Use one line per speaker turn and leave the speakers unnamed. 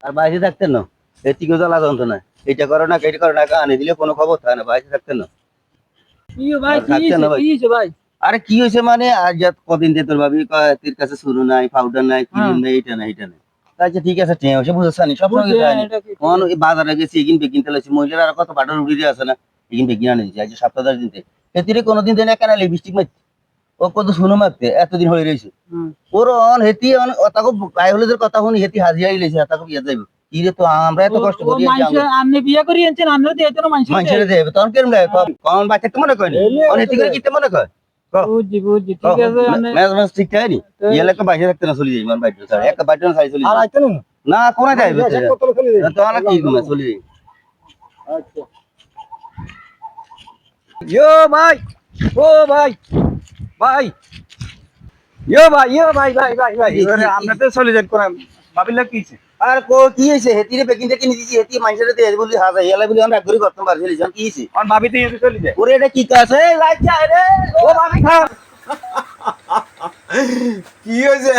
আর বাইরে থাকতেন না? এটিকে জ্বালা যন্ত্রণা। এটা করো না এটা করো না আনে দিলে কোনো খবর থাকে না বাইরে থাকতেন না। আর
কি হয়েছে?
আরে মানে? আজ যা কদিন দিয়ে তোর ভাবি তোর কাছে শুরু নাই পাউডার নাই ক্রিম
হ্যাঁ।
নাই এটা নাই এটা নাই। আচ্ছা ঠিক আছে ঠিক আছে বুঝেছ নি সব সঙ্গে
কি-
বাজারে গেছি এগিন বেগিন তেলেছি মহিলারা আর কত বাটার উড়িয়ে আছে না এগিন বেগিন আনে দিচ্ছে আজ সপ্তাহ দশ দিন হেতিরে কোনোদিন দেয় না কেন লিপস্টিক ও কত শুনো মারতে এতদিন হয়ে রয়েছে। ওর অন হেতি অন তাকে গায়ে হলুদের কথা শুনি হেতি হাজিয়াই লেছে তাকে বিয়ে যাইব কি রে তো আমরা এত কষ্ট করি
মানুষে আপনি বিয়ে করে আনছেন আপনিও তো এত মানুষ
মানুষের দেবে তখন কেরম লাগে কোন বাচ্চা তো মনে কয় অন হেতি করে কিতে মনে কয়?
ঠিক আছে
ম্যাচ ম্যাচ ঠিক তাই নি? ইয়েলে তো বাইরে থাকতে না চলে যাই মান বাইরে স্যার একটা বাইরে না চলে
আর না?
কোন তো আর কি ঘুমে চলে যাই।
আচ্ছা। ইয়ো ভাই ও ভাই। ভাই। ইয়ো ভাই ইয়ো ভাই ভাই ভাই ভাই।
এবারে
আপনাদের তো চলে যান কোন ভাবিলা কি হইছে?
আর কো কি হইছে? হেতিরে পেকিং থেকে নিছি হেতি মানুষের দেয় বলি হাজা ইয়ালা বলি আমরা ঘুরি করতে চলে জান। কি হইছে?
আর ভাবি তে ইয়ে চলে যায়।
ওরে এটা কি কাছে এই লাইট যায় রে।
ও ভাবি খা
কি হয়েছে